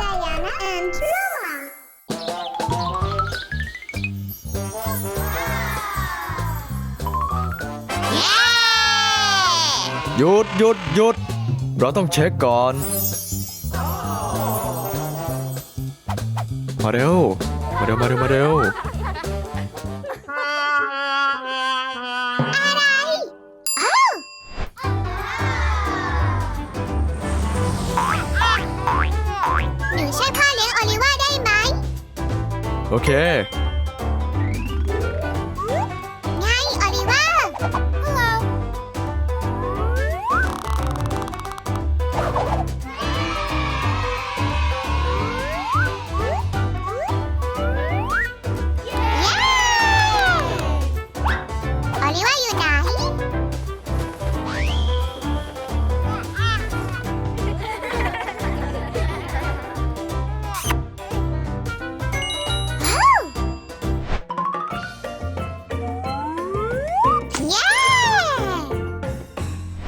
Diana and Noah. เย้หยุดหยุดหยุด เราต้องเช็คก่อน มาเร็ว มาเร็ว มาเร็ว มาเร็ว โอเค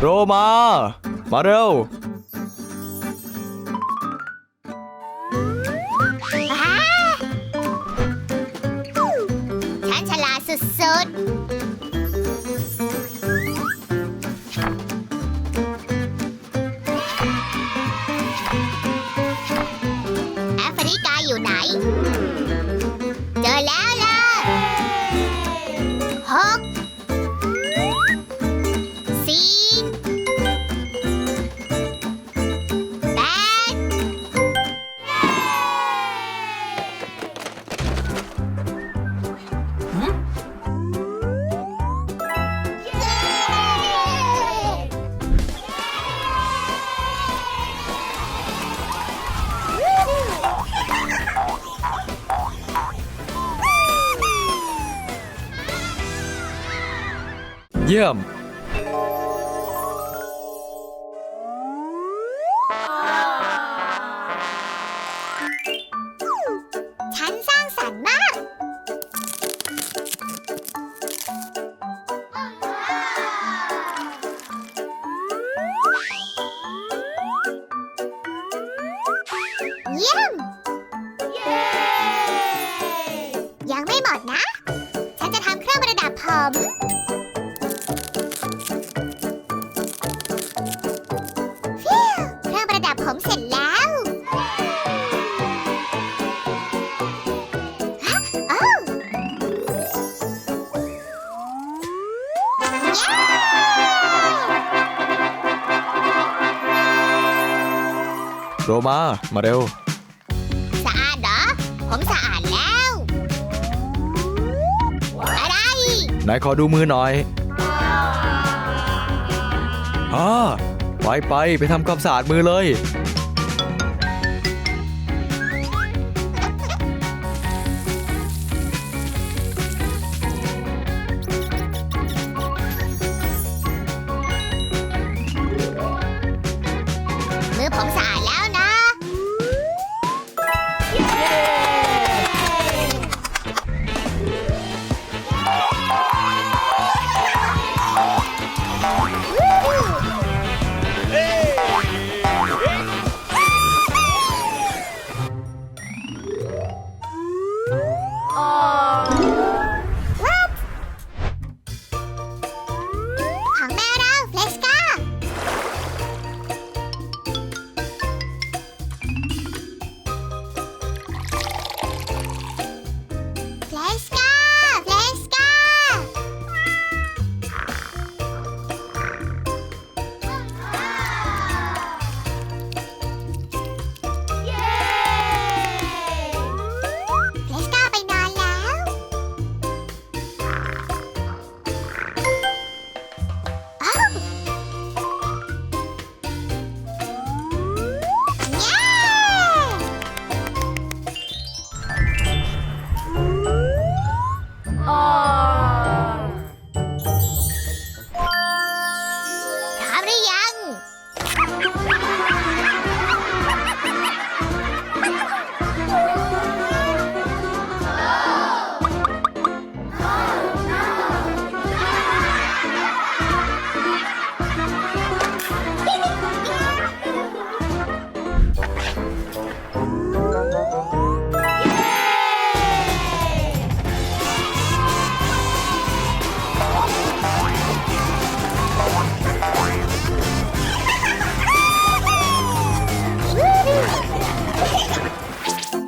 โรมา มาเร็ว ฉันฉลาดสุดๆ แอฟริกาอยู่ไหน เยี่ยม โรมา มาเร็ว สะอาดเหรอ ผมสะอาดแล้ว อะไร นายขอดูมือหน่อยอ่าไปไปไปทำความสะอาดมือเลย ஒரு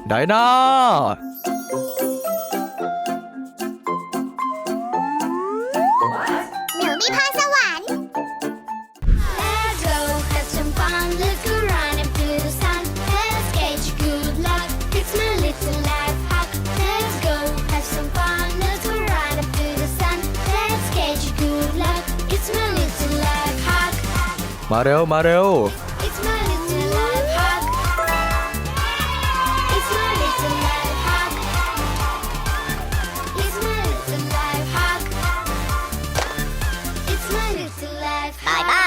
ไดนา หนูมีพรสวรรค์ Let's go have some fun. Look around up to the sun. Let's get you good luck. It's my little life hack. Let's go have some fun. Look around up to the sun. Let's get you good luck. It's my little life hack. มาเร็วมาเร็ว Bye bye.